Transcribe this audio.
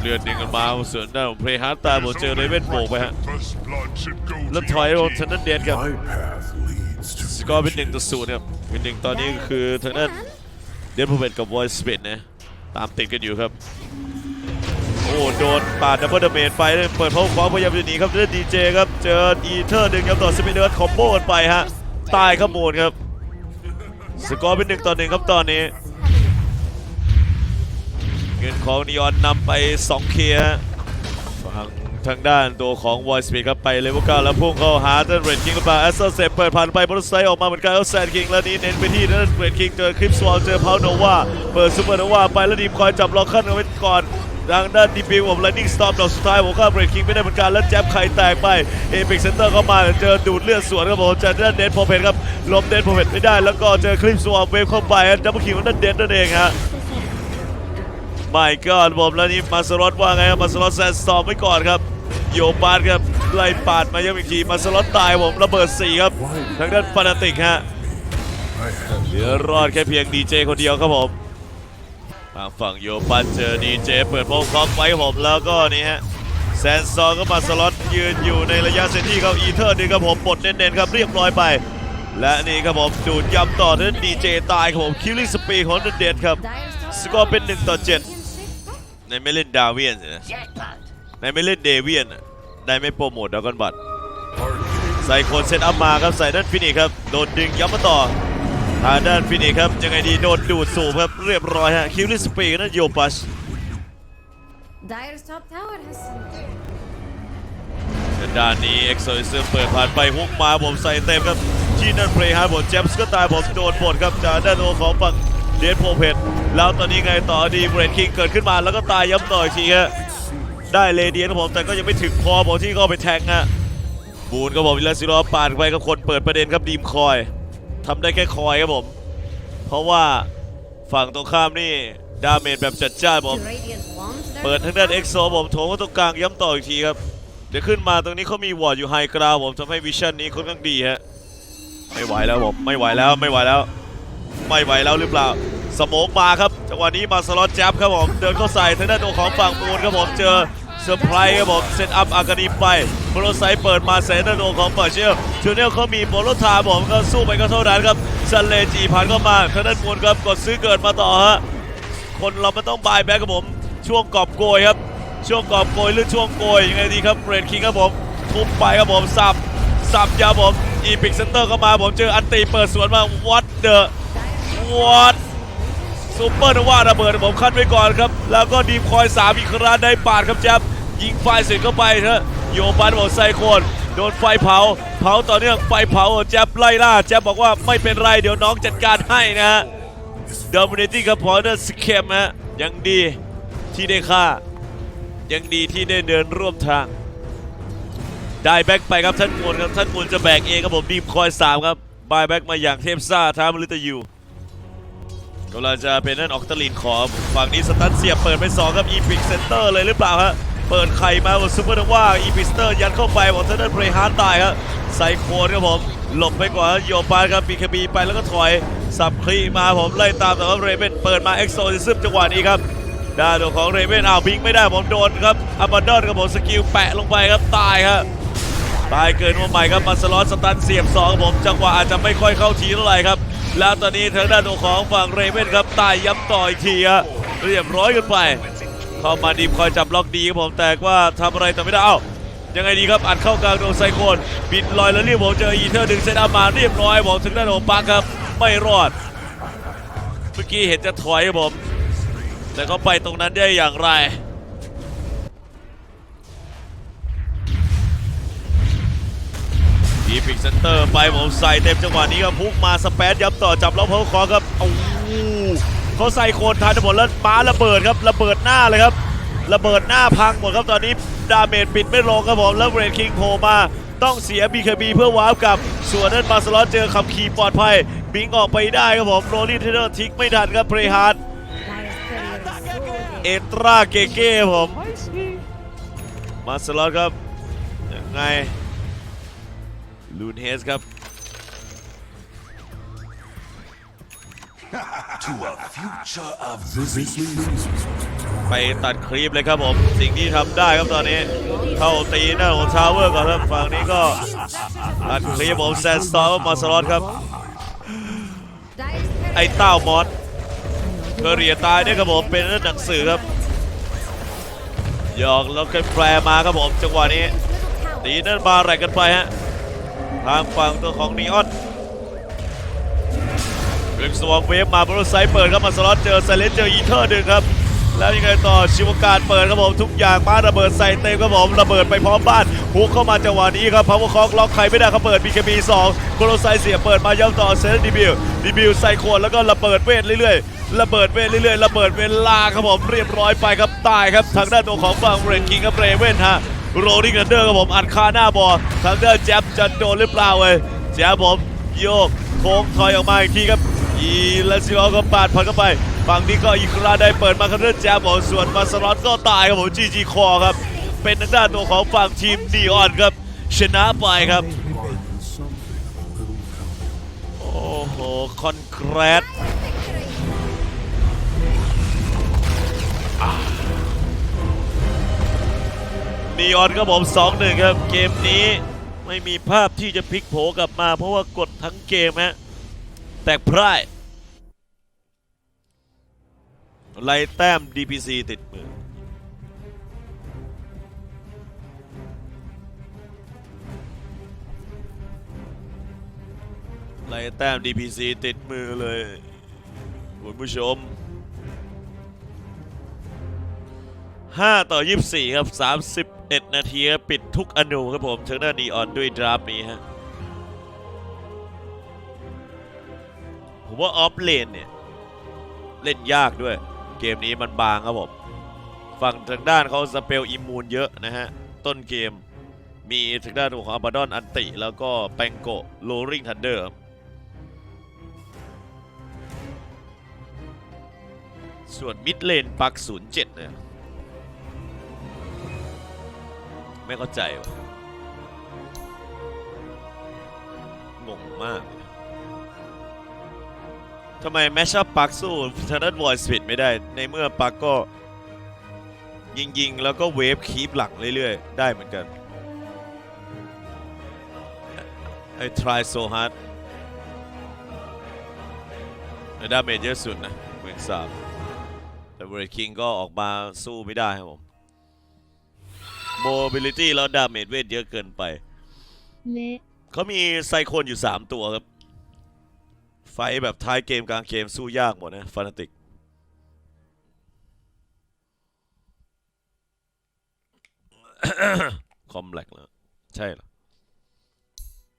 เลือดดึงกันมาเส่วนด้าของเพลฮาร์ตตาหมดเจอเรเวนโบกไปฮะแล้วถอยลง king. ทางด้นเดนครับสกอร์เป็นหนึ่งต่อศูนย์ครับเป็นหนึ่งตอนนี้ก็คือทางด้านเดนพูเวนกับวอยสเปนนะตามติดกันอยู่ครับโอ้โดนปาดดับเบิลเดเมจไปเลยเปิดพาวฟ้าพยายามจะหนีครับเล่นดีเจครับเจออีเทอร์ดึงครับต่อสปินเดอร์คอมโบกันไปฮะตายขโมนครับสกอร์เป็นหนึ่งต่อหนึ่งครับตอนนี้ เงินของนีออนนำไป 2 เคลียร์ฝั่งทางด้านตัวของวอยสปีดครับไปเลเวลเก้าแล้วพุ่งเข้าหาเทนเรดคิงกับแอสเซอร์เซปเปิดผ่านไปบนไซด์ออกมาเหมือนกันแล้วแซนคิงแล้วนี้เน้นไปที่เทนเรดคิงเจอคลิปสวอลเจอพาวโนวาเปิดซูเปอร์โนวาไปแล้วดีมคอยจับล็อกขั้นเอาไว้ก่อนทางด้านดีบิวผมไลนิ่งสตอมดอกสุดท้ายผมข้ามเรดคิงไม่ได้เหมือนกันแล้วแจ็บไข่แตกไปเอพิกเซนเตอร์เข้ามาเจอดูดเลือดสวนครับผมเจอด้านเดนโพเพนครับล้มเดนโพเพนไม่ได้แล้วก็เจอคลิปสวอลเวฟเข้าไปดับเบิลคิงของด้านเดนนั่นเองฮะ ไม่ก็ผมแล้วนี่มาสลอตว่าไงครับมาสลอตแซนสตอมไว้ก่อนครับโยบาร์ครับไล่ปาดมายังอีกทีมาสลอตตายผมระเบิดสี่ครับทางด้านฟานาติกฮะเหลือรอดแค่เพียงดีเจคนเดียวครับผมทางฝั่งโยบันเจอดีเจเปิดโพงคอกไว้ผมแล้วก็นี่ฮะแซนซอร์ก็มาสล็อตยืนอยู่ในระยะเซนที่เขาอีเทอร์ดึงครับผมบดเน้นๆครับเรียบร้อยไป และนี่ครับผมดูดย้ำต่อที่ดีเจตายครับผมคิลลิ่งสปีดของเด็ดครับ สกอร์เป็น 1 ต่อ 7 ในไม่เล่นดาเวียนสินะในไม่เล่นเดเวียนอะได้ไม่โปรโมทดากอนบัตใส่โคนเซตอัพมาครับใส่ด้านฟินิกครับโดนดึงย้ำมาต่อทางด้านฟินิกครับยังไงดีโดนดูดสูบครับเรียบร้อยฮะคิวลิสปีกนั่นโยปัส Dire's top tower has some. ด้านนี้เอ็กโซลิซึมเปิดผ่านไปฮุกมาผมใส่เต็มครับที่นั่นเพลย์ฮาร์ดผมเจมส์ก็ตายผมโดนหมดครับจากด้านโอของฝั่ง เดนโพเพตแล้วตอนนี้ไงต่อดีเบรดคิงเกิดขึ้นมาแล้วก็ตายย้ำต่ออีกทีฮะได้เลเดียนครับผมแต่ก็ยังไม่ถึงคอผมที่เข้าไปแทงฮะบูนก็บอกวิลลาซิโรปาดไปกับคนเปิดประเด็นครับดีมคอยทำได้แค่คอยครับผม เพราะว่าฝั่งตรงข้ามนี่ดาเมจแบบจัดจ้านผมเปิดทางด้านเอ็กโซผมโถงเข้าตรงกลางย้ำต่ออีกทีครับเดี๋ยวขึ้นมาตรงนี้เขามีวอร์ดอยู่ไฮกราวผมทำให้วิชั่นนี้ค่อนข้างดีฮะไม่ไหวแล้วผมไม่ไหวแล้วไม่ไหวแล้ว ไม่ไหวแล้วหรือเปล่า สโมกมาครับจังหวะนี้มาสล็อตแจ๊บครับผม เดินเข้าใส่ทางด้านตัวของฝั่งมูนครับผมเจอเซอร์ไพรส์ครับผมเซตอัพอากานีไปโปรไซเปิดมาเซนด้าตัวของเปิดเชลจูเนียเขามีโปรโลทาผมก็สู้ไปก็เท่านั้นครับซันเลจีผ่านเข้ามาทางด้านมูนครับกดซื้อเกิดมาต่อฮะคนเราไมันต้องบายแบ็กครับผมช่วงกอบโกยครับ ช่วงกอบโกยหรือช่วงโกยยังไงดีครับเรดคิงครับผมทุบไปครับผมสับสับยาผมอีพิกเซนเตอร์เข้ามาผมเจออันตีเปิดสวนมาวัดเดอะ วดซูเปอร์นว่าระเบิดผมขั้นไว้ก่อนครับ แล้วก็ดีมคอยสามอีกครั้งได้ปาดครับแจ๊บยิงไฟเสร็จเข้าไปเถอะโยบันบอกไซโคนโดนไฟเผา เผาต่อเนื่องไฟเผาแจ๊บไล่ล่าแจ๊บบอกว่าไม่เป็นไรเดี๋ยวน้องจัดการให้นะฮะดอมิเนติ้ครับพอเดอร์สเคมฮะยังดีที่ได้ค่า ยังดีที่ได้เดินร่วมทาง ได้แบ็กไปครับท่านมวลครับท่านมวลจะแบกเองครับผมดีมคอยสามครับบายแบ็กมาอย่างเทพซ่าท้ามลิตยู กำลังจะเป็นนั่นออกตลีนขอฝั่งนี้สตันเสียบเปิดไปสองครับอีพิกเซนเตอร์เลยหรือเปล่าฮะเปิดไข่มาบนซูเปอร์นว่าอีพิสเตอร์ยัดเข้าไปบอกท่านนั้นเบรฮาร์ดตายครับใส่โคนครับผมหลบไปก่อนโยบานครับบีคบีไปแล้วก็ถอยสับคลีมาผมไล่ตามแต่ว่าเรเบนเปิดมาเอ็กโซซิซึมจังหวะนี้ครับด้านของเรเบนอ้าวบิงไม่ได้ผมโดนครับอัมบันดอนครับผมสกิลแปะลงไปครับตายครับตายเกินมาใหม่ครับมาสลอตสตันเสียบสองครับผมจังหวะอาจจะไม่ค่อยเข้าทีเท่าไหร่ครับ แล้วตอนนี้ทางด้านของฝั่งเรเบนครับตายย้ำต่ออีกทีเรียบร้อยกันไป เข้ามาดีมคอยจับล็อกดีครับผมแต่ว่าทำอะไรต่อไม่ได้เอ้ายังไงดีครับอัดเข้ากลางดวงไซโคนบินลอยแล้วเรียบผมเจออีเทอร์ดึงเซตอัพมาเรียบร้อยผมถึงด้านของปักครับ ไม่รอด เมื่อกี้เห็นจะถอยครับผม แต่เขาไปตรงนั้นได้อย่างไร อีพิกเซนเตอร์ไปผมใส่เต็มจังหวะนี้ครับพุกมาสเปซยับต่อจับแล้วเพาคอครับโอ้โหเขาใส่โคนทันหมดแล้วป้าระเบิดครับระเบิดหน้าเลยครับระเบิดหน้าพังหมดครับตอนนี้ดาเมจปิดไม่ลงครับผมแล้วเรนคิงโผล่มาต้องเสีย BKB เพื่อวาร์ปกับส่วนนั้นมาสลอตเจอขับขี่ปลอดภัย บิงออกไปได้ครับผมโรลี่เทเดอร์ทิ้งไม่ทันครับเพรฮาร์ดเอตราเกเก้ผมมาสลอตครับยังไง ลูนเฮสครับ to a future of This leads ไปตัดคลิปเลยครับผม สิ่งที่ทำได้ครับตอนนี้ เข้าตีหน้าของทาวเวอร์ก่อนครับฝั่งนี้ก็ตัดคลิปผมแซนสตอร์มาสลอตครับ Dire's ไอ้ turret เต้ามอสเคอเรียตายเนี่ยครับผม เป็นเรื่องหนังสือครับหยอกแล้วก็แปลมาครับผมจังหวะนี้ middle tower ตีนั่นมาอะไรกันไปฮะ ทางฝั่งตัวของนีออนเรื่องสวองเวฟมาบนรถไซเปิดครับมาสล็อตเจอไซเลนเจออีเทอร์หนึ่งครับ แล้วยังไงต่อชิวการเปิดครับผมทุกอย่างมาระเบิดใส่เต็มครับผมระเบิดไปพร้อมบ้านฮุกเข้ามาจังหวะนี้ครับพาวเวอร์คอกล็อกใครไม่ได้เขาเปิดบีเคบีสองโคโลไซเสียเปิดมาย้ำต่อเซนดีบิวดีบิวใส่ขวดแล้วก็ระเบิดเวทเรื่อยๆระเบิดเวทเรื่อยๆระเบิดเวลาครับผมเรียบร้อยไปครับตายครับทางด้านตัวของฝั่งเรนคิงกับเรเว่นฮะ โรลิงกันเดอร์ครับผมอัดคาหน้าบอลทางเดินแจ๊บจะโดนหรือเปล่าเว้ยแจ๊บผมโยกโค้งถอยออกมาอีกทีครับอีลาซิโอก็ปาดผ่านเข้าไปฝั่งนี้ก็อีกราได้เปิดมาครับเดินแจ๊บผมส่วนมาสลอตก็ตายครับผมจีจีคอครับ เป็นทางด้านตัวของฝั่งทีมนีออนครับ ชนะไปครับโอ้โหคอนแกรส นีออนครับผม2-1ครับ เกมนี้ไม่มีภาพที่จะพลิกโผกลับมา เพราะว่ากดทั้งเกมฮะแตกพร่ายไล่แต้ม DPC ติดมือไล่แต้ม DPC ติดมือเลยคุณผู้ชม 5 ต่อ 24 ครับ 31นาทีปิดทุกอนูครับผมเทอร์เนนีออนด้วยดราฟนี้ฮะ ผมว่าออฟเลนเนี่ย เล่นยากด้วย เกมนี้มันบางครับผม ฝั่งทางด้านเขาสเปลอิมูนเยอะนะฮะ ต้นเกมมีทางด้านของอับาดอนอันติ แล้วก็แปงโกโลริงทันเดอร์ส่วนมิดเลนปัก07เนี่ย ไม่เข้าใจวะงงมากทำไมแมชชัพปักสู้ทางด้านวอยสปิดไม่ได้ ในเมื่อปักก็ ยิงยิงๆแล้วก็เวฟคีปหลังเรื่อยๆ ได้เหมือนกัน ไอ้ try so hard ไอ้ดาเมจเยอะสุดนะเวนสามแต่เวรคิงก็ออกมาสู้ไม่ได้ครับผม mobility แล้วดาเมจเวทเยอะเกินไป เละเขามีไซโคนอยู่ 3 ตัวครับ ไฟท์แบบท้ายเกมกลางเกมสู้ยากหมดนะฟานาติก คอมแลกแล้ว ใช่เหรอ